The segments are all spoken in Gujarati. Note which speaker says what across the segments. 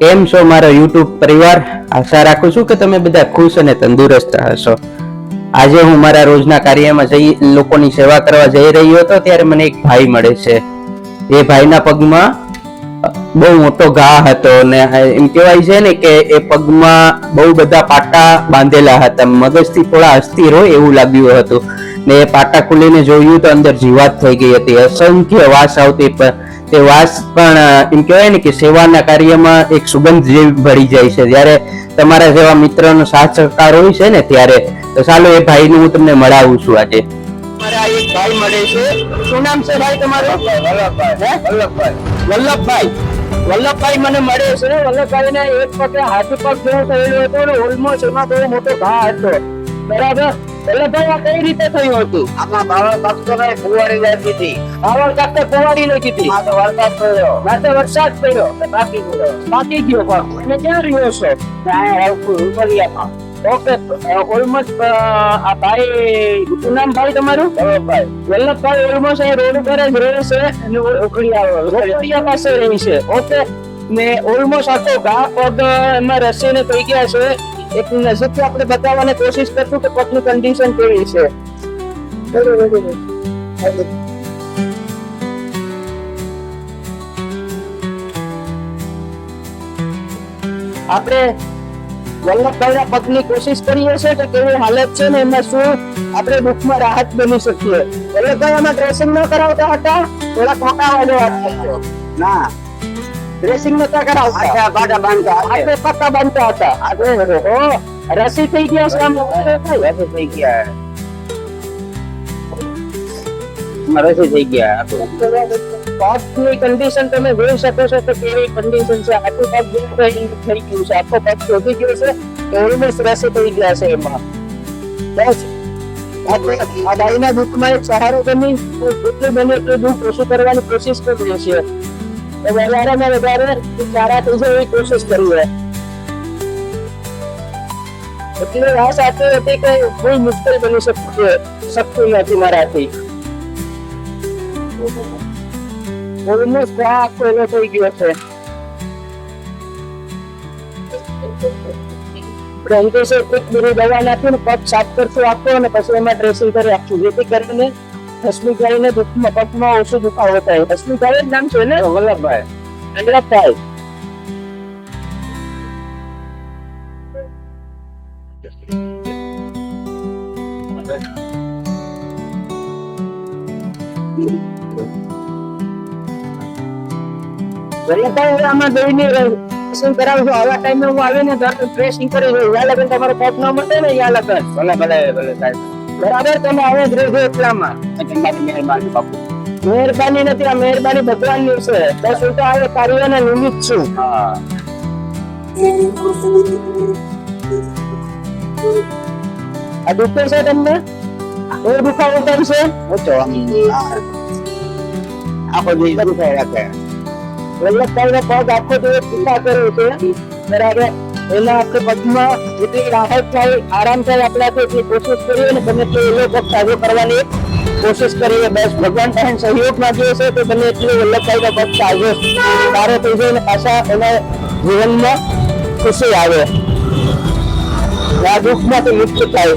Speaker 1: કેમ છો મારો યુટ્યુબ પરિવાર? આશા રાખું છું કે તમે બધા ખુશ અને તંદુરસ્ત હશો. આજે હું મારા રોજના કાર્યમાં જઈ, લોકોની સેવા કરવા જઈ રહ્યો હતો, ત્યારે મને એક ભાઈ મળે છે. એ ભાઈના પગમાં બહુ મોટો ઘા હતો ને એમ કહેવાય છે ને કે એ પગમાં બહુ બધા પાટા બાંધેલા હતા. મગજથી થોડા અસ્થિર હોય એવું લાગ્યું હતું. ને એ પાટા ખુલીને જોયું તો અંદર જીવાત થઈ ગઈ હતી. અસંખ્ય વાસ આવતી પ- તે વાસ પણ એમ કહેવાય ને કે સેવાના કાર્યમાં એક સુગંધ જેવી ભળી જાય છે. જ્યારે તમારા જેવા મિત્રનો સાથ સહકાર હોય છે ને, ત્યારે તો ચાલો એ ભાઈને હું તમને મળાવું છું આજે. ભાઈ શું નામ છે ભાઈ તમારું? વલ્લભભાઈ. મને મળે છે. બરાબર? વલ્લભભાઈ આ કઈ રીતે થયું હતું?
Speaker 2: આમાં બાવળ ભક્તો ને ફુવારી જતી હતી.
Speaker 1: બાવળ કાંકર કુંવારી નાખી હતી?
Speaker 2: આ તો વરસાદ પડ્યો.
Speaker 1: તો વરસાદ પડ્યો.
Speaker 2: બાકી ગયો.
Speaker 1: બાકી ગયો પણ. અને ક્યાં રહ્યો છે?
Speaker 2: ત્યાં હરખું ઉપરિયામાં
Speaker 1: ઓકે ઓલમોસ્ટ આ ભાઈ શું નામ ભાઈ તમારું?
Speaker 2: વલ્લભભાઈ.
Speaker 1: વલ્લભભાઈ ઓલમોસ્ટ અહીં રોડ ઉપર જ રહે છે અને
Speaker 2: ઉખડિયા
Speaker 1: ઉકળિયા પાસે રહી છે. ઓકે ને ઓલમોસ્ટ આખો ઘા પગ એમાં રસીને થઈ ગયા છે. એક નજીકથી આપણે બતાવવાની કોશિશ કરશું કે પગની કન્ડિશન કેવી છે. આપણે વલ્લભભાઈના પગની કોશિશ કરીએ છીએ કે કેવી હાલત છે ને એમાં શું આપણે દુઃખમાં રાહત બની શકીએ. વલ્લભભાઈ આમાં ડ્રેસિંગ ન કરાવતા હતા? થોડા ખોટા વાળો
Speaker 2: ના.
Speaker 1: ડ્રેસિંગ નતા કરાવતા
Speaker 2: આખા પાટા બાંધતા
Speaker 1: આપણે પક્કા બાંધતા હતા.
Speaker 2: આપણે
Speaker 1: ઓ રસી થઈ ગયા છે આમ.
Speaker 2: રસી થઈ ગયા. રસી થઈ ગયા
Speaker 1: પગની કન્ડિશન તમે જોઈ શકો છો કે કેવી કન્ડિશન છે. આખું પગ થઈ ગયું છે. આખો પગ શોધી ગયો છે ઓલમોસ્ટ રસી થઈ ગયા છે એમાં. બસ. આ દુઃખમાં એક સહારો બની જેટલું બને એટલું દુઃખ ઓછું કરવાની કોશિશ કરીએ છીએ. તો વધારેમાં વધારે સારા થઈ જાય એવી કોશિશ કરીએ એટલે આ સાથે હતી કે કોઈ મુશ્કેલ બની શકતું શકતું નથી મારાથી ઓલમોસ્ટ આ આખો એનો થઈ ગયો છે આપણે અંકુશે એક બીજી દવા નાખીને પગ સાફ કરશું આખો અને પછી એમાં ડ્રેસિંગ કરી આપશું જેથી કરીને હસમીભાઈને દુઃખમાં પગમાં ઓછો દુખાવો થાય હસમીભાઈ જ નામ છે ને?
Speaker 2: વલ્લભભાઈ
Speaker 1: વલ્લભભાઈ વલ્લભભાઈ આમાં જોઈને ડ્રેસિંગ કરાવું છું. આવા ટાઈમે હું આવીને ડ્રેસિંગ કરી દઉં યા લગન તમારો પગ ન મળે ને? યા લગન?
Speaker 2: ભલે ભલે ભલે સાહેબ.
Speaker 1: બરાબર તમે આવે જ રહેજો એટલામાં.
Speaker 2: તમારી મહેરબાની બાપુ
Speaker 1: મહેરબાની નથી આ મહેરબાની ભગવાનની છે. બસ હું તો આવે કાર્યના નિમિત્ત છું.
Speaker 2: હા
Speaker 1: આ દુખે છે તમને? એ દુખાવો કેમ છે?
Speaker 2: ઓછો આખો દિવસ દુખાય રાખે.
Speaker 1: વલ્લભભાઈનો પગ આખો દિવસ ચિંતા કરે છે. બરાબર. એના આપણે પગમાં જેટલી રાહત થાય આરામ થાય આપણાથી એટલી કોશિશ કરીએ ને બને એટલું એનો પગ સાજો કરવાની કોશિશ કરીએ બસ ભગવાન પાસે સહયોગ માંગીએ છે તો બને એટલું વલ્લભભાઈનો પગ સાજો સારો થઈ જાય ને પાછા એના જીવનમાં ખુશી આવે આ દુઃખમાંથી મુક્ત થાય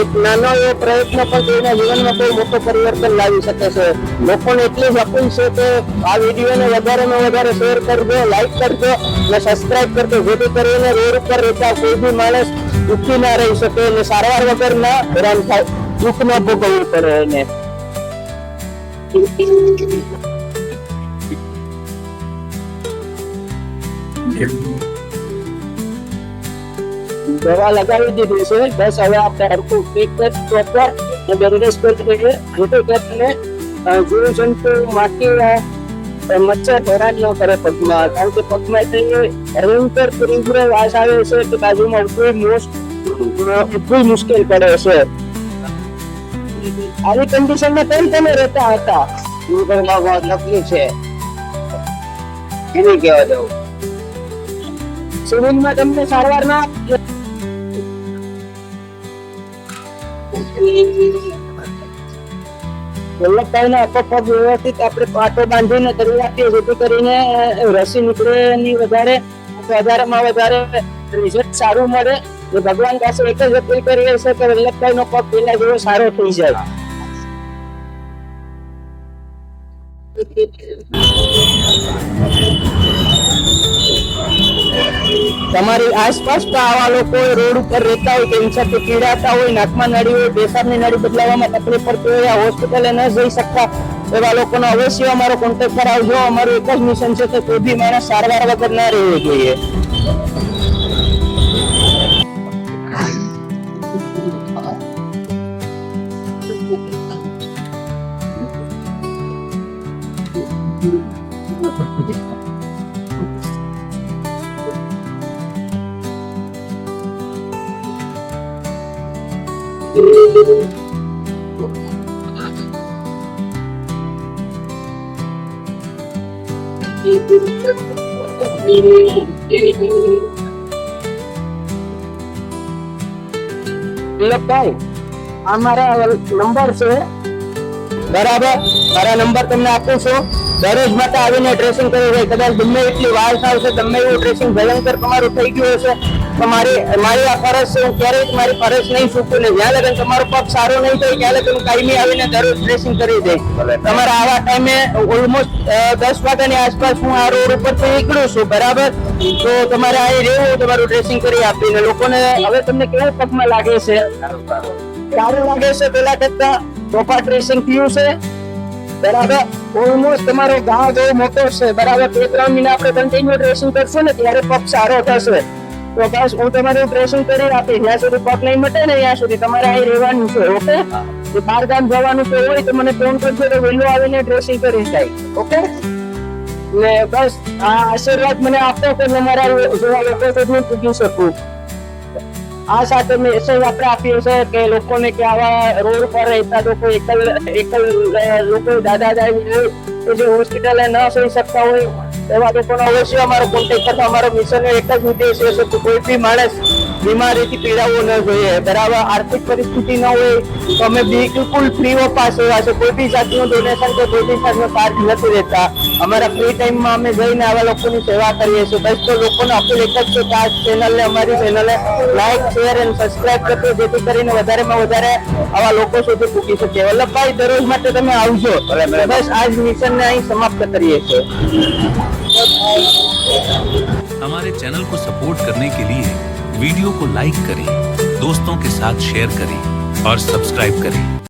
Speaker 1: એક નાનો એવો પ્રયત્ન પણ તેના જીવનમાં કોઈ મોટો પરિવર્તન લાવી શકે છે. લોકોને એટલી જ અપીલ છે કે આ વિડીયોને વધારેમાં વધારે શેર કરજો લાઈક કરજો અને સબસ્ક્રાઇબ કરજો, જેથી કરીને રોડ ઉપર રહેતા કોઈ બી માણસ દુઃખી ના રહી શકે અને સારવાર વગર ના હેરાન થાય દુઃખ ના. ભોગવવું પડે એને દવા લગાવી દીધી છે બસ હવે આપણે હરખું કરી પ્રોપર બેન્ડેજ કરી દઈએ જેથી કરીને જીવજંતુ માટી મચ્છર હેરાન ન કરે પગમાં કારણ કે પગમાં એટલે ભયંકર તીવ્ર વાસ આવે છે કે બાજુમાં ઉભું મોસ્ટ ઉભું મુશ્કેલ પડે છે આવી કન્ડિશનમાં કેમ તમે રહેતા હતા ઘરમાં તકલીફ છે એને કહેવા જવું સિવિલમાં તમને સારવાર ના વલ્લભભાઈને આપો પગ વ્યવસ્થિત આપણે પાટો બાંધીને કરી આપીએ જેથી કરીને રસી નીકળે ની વધારે વધારેમાં વધારે રિઝલ્ટ સારું મળે. એ ભગવાન પાસે એક જ અપીલ કરીએ છે કે વલ્લભભાઈનો પગ પેલા જેવો સારો થઈ જાય. તમારી આસપાસ આવા લોકો રોડ ઉપર રહેતા હોય કેન્સરથી પીડાતા હોય, નાકમાં નળી હોય પેશાબની નળી બદલાવવામાં તકલીફ પડતી હોય હોસ્પિટલે ન જઈ શકતા એવા લોકોનો અવશ્ય અમારો કોન્ટેક્ટ કરાવજો. અમારું એક જ મિશન છે કે કોઈ બી માણસ સારવાર વગર ન રહેવું જોઈએ. વલ્લભભાઈ આ મારા નંબર છે. બરાબર? મારા નંબર તમને આપું છું. દરરોજ માટે આવીને ડ્રેસિંગ કરી રહી કદાચ ગમે એટલી વાર આવશે ગમે એવું ડ્રેસિંગ ભયંકર તમારું થઈ ગયું હશે. મારી મારી આ ફરજ છે હું ક્યારેય મારી ફરજ નહીં ચૂકું ને જ્યાં લગન તમારો પગ સારો નહીં થાય ત્યાં લગન કાયમી આવીને દરરોજ ડ્રેસિંગ કરી દઈશ. તમારા આવા ટાઈમે ઓલમોસ્ટ દસ વાગ્યાની આસપાસ હું આ રોડ ઉપરથી નીકળું છું બરાબર? તો તમારે અહીં રહેવું તમારું ડ્રેસિંગ કરી આપીને લોકોને હવે તમને કેવું પગમાં લાગે છે? સારું લાગે છે પેલા કરતા પ્રોપર ડ્રેસિંગ થયું છે બરાબર? ઓલમોસ્ટ તમારો ઘા જેવો મોટો છે બરાબર? બે ત્રણ મહિના આપણે કન્ટિન્યુ ડ્રેસિંગ કરશું ને ત્યારે પગ સારો થશે. તો બસ હું તમારું ડ્રેસિંગ કરી આપીશ. જ્યાં સુધી પગ નહીં મટે ને ત્યાં સુધી તમારે અહીં રહેવાનું છે, ઓકે? જો બહાર ગામ જવાનું તો હોય તો મને ફોન કરજો તો વહેલું આવીને ડ્રેસિંગ કરી જાય ઓકે? ને બસ, આ આશીર્વાદ મને આપતો કે હું મારા જેવા લોકો સુધી પૂછી શકું. આ સાથે મેસેજ આપણે આપ્યો છે કે લોકોને કે આવા રોડ પર રહેતા લોકો, એકલ એકલ લોકો દાદા દાદી જે હોસ્પિટલે ન જઈ શકતા હોય એવા લોકોનો અવશ્ય અમારો કોન્ટેક્ટ કરતા અમારો મિશન એક જ ઉદ્દેશ છે કે કોઈ બી માણસ બીમારીથી પીડાવવો ન જોઈએ. બરાબર આર્થિક પરિસ્થિતિ ન હોય તો અમે બિલકુલ ફ્રી ઓફ પાસ એવા છે. કોઈ બી જાતનું ડોનેશન કે કોઈ બી જાતનો ચાર્જ નથી લેતા. અમારા ફ્રી ટાઈમમાં અમે જઈને આવા લોકોની સેવા કરીએ છીએ. બસ તો લોકોને અપીલ એક જ છે કે આ ચેનલને અમારી ચેનલને લાઈક શેર અને સબસ્ક્રાઇબ કરજો જેથી કરીને વધારેમાં વધારે આવા લોકો સુધી પૂકી શકીએ. વલ્લભભાઈ દરરોજ માટે તમે આવજો. બસ આજ મિશનને અહીં સમાપ્ત કરીએ છીએ.
Speaker 3: हमारे चैनल को सपोर्ट करने के लिए वीडियो को लाइक करें दोस्तों के साथ शेयर करें और सब्सक्राइब करें